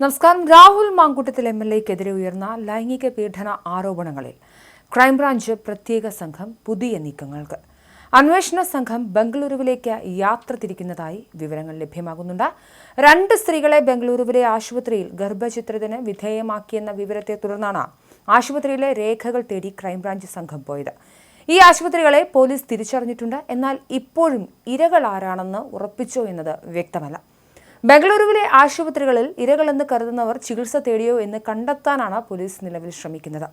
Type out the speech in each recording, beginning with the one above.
നമസ്കാരം. Rahul Mamkootathil M L എക്കെതിരെ ഉയർന്ന ലൈംഗിക പീഡന ആരോപണങ്ങളിൽ ക്രൈംബ്രാഞ്ച് പ്രത്യേക സംഘം പുതിയ നീക്കങ്ങൾക്ക്. അന്വേഷണ സംഘം ബംഗളൂരുവിലേക്ക് യാത്ര തിരിക്കുന്നതായി വിവരങ്ങൾ ലഭ്യമാകുന്നുണ്ട്. രണ്ട് സ്ത്രീകളെ ബംഗളൂരുവിലെ ആശുപത്രിയിൽ ഗർഭചിത്രത്തിന് വിധേയമാക്കിയെന്ന വിവരത്തെ തുടർന്നാണ് ആശുപത്രിയിലെ രേഖകൾ തേടി ക്രൈംബ്രാഞ്ച് സംഘം പോയത്. ഈ ആശുപത്രികളെ പോലീസ് തിരിച്ചറിഞ്ഞിട്ടുണ്ട്. എന്നാൽ ഇപ്പോഴും ഇരകൾ ആരാണെന്ന് ഉറപ്പിച്ചോ എന്നത് വ്യക്തമല്ല. ബംഗളൂരുവിലെ ആശുപത്രികളിൽ ഇരകളെന്ന് കരുതുന്നവർ ചികിത്സ തേടിയോ എന്ന് കണ്ടെത്താനാണ് പോലീസ് നിലവിൽ ശ്രമിക്കുന്നത്.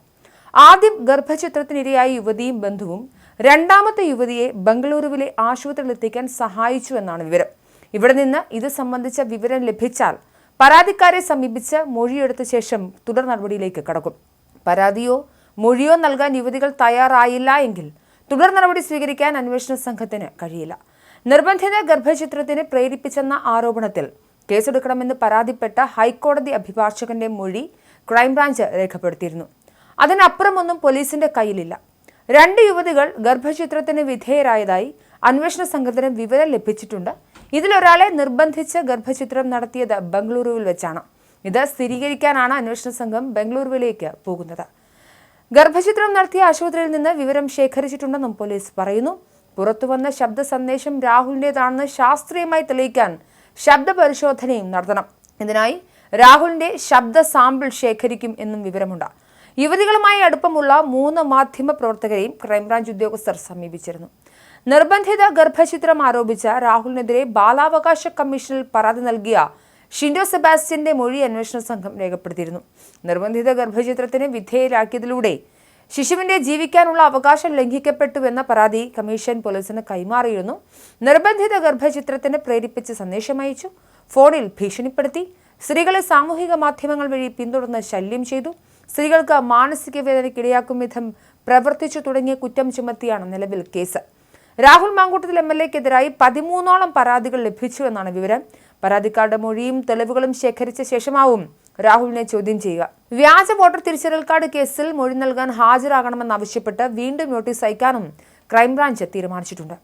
ആദ്യം ഗർഭചിത്രത്തിനിരയായ യുവതിയും ബന്ധുവും രണ്ടാമത്തെ യുവതിയെ ബംഗളൂരുവിലെ ആശുപത്രിയിൽ എത്തിക്കാൻ സഹായിച്ചു എന്നാണ് വിവരം. ഇവിടെ നിന്ന് ഇത് സംബന്ധിച്ച വിവരം ലഭിച്ചാൽ പരാതിക്കാരെ സമീപിച്ച് മൊഴിയെടുത്ത ശേഷം തുടർ നടപടിയിലേക്ക് കടക്കും. പരാതിയോ മൊഴിയോ നൽകാൻ യുവതികൾ തയ്യാറായില്ല എങ്കിൽ തുടർ നടപടി സ്വീകരിക്കാൻ അന്വേഷണ സംഘത്തിന് കഴിയില്ല. നിർബന്ധിത ഗർഭചിത്രത്തിന് പ്രേരിപ്പിച്ചെന്ന ആരോപണത്തിൽ കേസെടുക്കണമെന്ന് പരാതിപ്പെട്ട ഹൈക്കോടതി അഭിഭാഷകന്റെ മൊഴി ക്രൈംബ്രാഞ്ച് രേഖപ്പെടുത്തിയിരുന്നു. അതിനപ്പുറമൊന്നും പോലീസിന്റെ കയ്യിലില്ല. രണ്ട് യുവതികൾ ഗർഭചിത്രത്തിന് വിധേയരായതായി അന്വേഷണ സംഘത്തിന് വിവരം ലഭിച്ചിട്ടുണ്ട്. ഇതിലൊരാളെ നിർബന്ധിച്ച് ഗർഭചിത്രം നടത്തിയത് ബംഗളൂരുവിൽ വെച്ചാണ്. ഇത് സ്ഥിരീകരിക്കാനാണ് അന്വേഷണ സംഘം ബംഗളൂരുവിലേക്ക് പോകുന്നത്. ഗർഭചിത്രം നടത്തിയ ആശുപത്രിയിൽ നിന്ന് വിവരം ശേഖരിച്ചിട്ടുണ്ടെന്നും പോലീസ് പറയുന്നു. പുറത്തുവന്ന ശബ്ദ സന്ദേശം രാഹുലിന്റെതാണെന്ന് ശാസ്ത്രീയമായി തെളിയിക്കാൻ ശബ്ദ പരിശോധനയും നടത്തണം. ഇതിനായി രാഹുലിന്റെ ശബ്ദ സാമ്പിൾ ശേഖരിക്കും എന്നും വിവരമുണ്ട്. യുവതികളുമായി അടുപ്പമുള്ള മൂന്ന് മാധ്യമ പ്രവർത്തകരെയും ക്രൈംബ്രാഞ്ച് ഉദ്യോഗസ്ഥർ സമീപിച്ചിരുന്നു. നിർബന്ധിത ഗർഭചിത്രം ആരോപിച്ച രാഹുലിനെതിരെ ബാലാവകാശ കമ്മീഷനിൽ പരാതി നൽകിയ ഷിൻഡോ സെബാസ്റ്റ്യന്റെ മൊഴി അന്വേഷണ സംഘം രേഖപ്പെടുത്തിയിരുന്നു. നിർബന്ധിത ഗർഭചിത്രത്തിന് വിധേയരാക്കിയതിലൂടെ ശിശുവിന്റെ ജീവിക്കാനുള്ള അവകാശം ലംഘിക്കപ്പെട്ടുവെന്ന പരാതി കമ്മീഷൻ പോലീസിന് കൈമാറിയിരുന്നു. നിർബന്ധിത ഗർഭചിത്രത്തിന് പ്രേരിപ്പിച്ച് സന്ദേശമയച്ചു ഫോണിൽ ഭീഷണിപ്പെടുത്തി. സ്ത്രീകളെ സാമൂഹിക മാധ്യമങ്ങൾ വഴി പിന്തുടർന്ന് ശല്യം ചെയ്തു. സ്ത്രീകൾക്ക് മാനസിക വേദനയ്ക്കിടയാക്കും വിധം പ്രവർത്തിച്ചു തുടങ്ങിയ കുറ്റം ചുമത്തിയാണ് നിലവിൽ case. Rahul Mamkootathil M L എക്കെതിരായി പതിമൂന്നോളം പരാതികൾ ലഭിച്ചുവെന്നാണ് വിവരം. പരാതിക്കാരുടെ മൊഴിയും തെളിവുകളും ശേഖരിച്ച ശേഷമാവും. രാഹുലിനെ ചോദ്യം ചെയ്യുക. വ്യാജ വോട്ടർ തിരിച്ചറിയൽ കാർഡ് കേസിൽ മൊഴി നൽകാൻ ഹാജരാകണമെന്നാവശ്യപ്പെട്ട് വീണ്ടും നോട്ടീസ് അയക്കാനും ക്രൈംബ്രാഞ്ച് തീരുമാനിച്ചിട്ടുണ്ട്.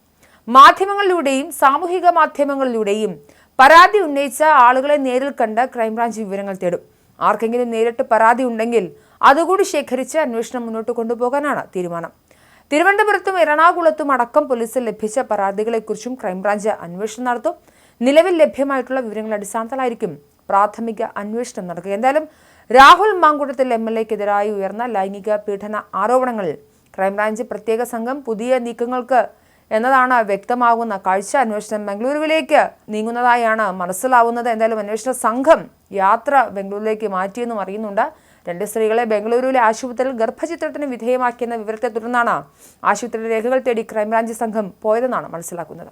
മാധ്യമങ്ങളിലൂടെയും സാമൂഹിക മാധ്യമങ്ങളിലൂടെയും പരാതി ഉന്നയിച്ച ആളുകളെ നേരിൽ കണ്ട് ക്രൈംബ്രാഞ്ച് വിവരങ്ങൾ തേടും. ആർക്കെങ്കിലും നേരിട്ട് പരാതി ഉണ്ടെങ്കിൽ അതുകൂടി ശേഖരിച്ച് അന്വേഷണം മുന്നോട്ട് കൊണ്ടുപോകാനാണ് തീരുമാനം. തിരുവനന്തപുരത്തും എറണാകുളത്തും അടക്കം പോലീസിൽ ലഭിച്ച പരാതികളെക്കുറിച്ചും ക്രൈംബ്രാഞ്ച് അന്വേഷണം നടത്തും. നിലവിൽ ലഭ്യമായിട്ടുള്ള വിവരങ്ങളുടെ അടിസ്ഥാനത്തിലായിരിക്കും പ്രാഥമിക അന്വേഷണം നടക്കുക. എന്തായാലും രാഹുൽ മാങ്കുടത്തിൽ എം എൽ എക്കെതിരായി ഉയർന്ന ലൈംഗിക പീഡന ആരോപണങ്ങളിൽ ക്രൈംബ്രാഞ്ച് പ്രത്യേക സംഘം പുതിയ നീക്കങ്ങൾക്ക് എന്നതാണ് വ്യക്തമാകുന്ന കാഴ്ച. അന്വേഷണം ബംഗളൂരുവിലേക്ക് നീങ്ങുന്നതായാണ് മനസ്സിലാവുന്നത്. എന്തായാലും അന്വേഷണ സംഘം യാത്ര ബംഗളൂരുവിലേക്ക് മാറ്റിയെന്നും അറിയുന്നുണ്ട്. രണ്ട് സ്ത്രീകളെ ബംഗളൂരുവിലെ ആശുപത്രിയിൽ ഗർഭചിത്രത്തിന് വിധേയമാക്കിയെന്ന വിവരത്തെ തുടർന്നാണ് ആശുപത്രി രേഖകൾ തേടി ക്രൈംബ്രാഞ്ച് സംഘം പോയതെന്നാണ് മനസ്സിലാക്കുന്നത്.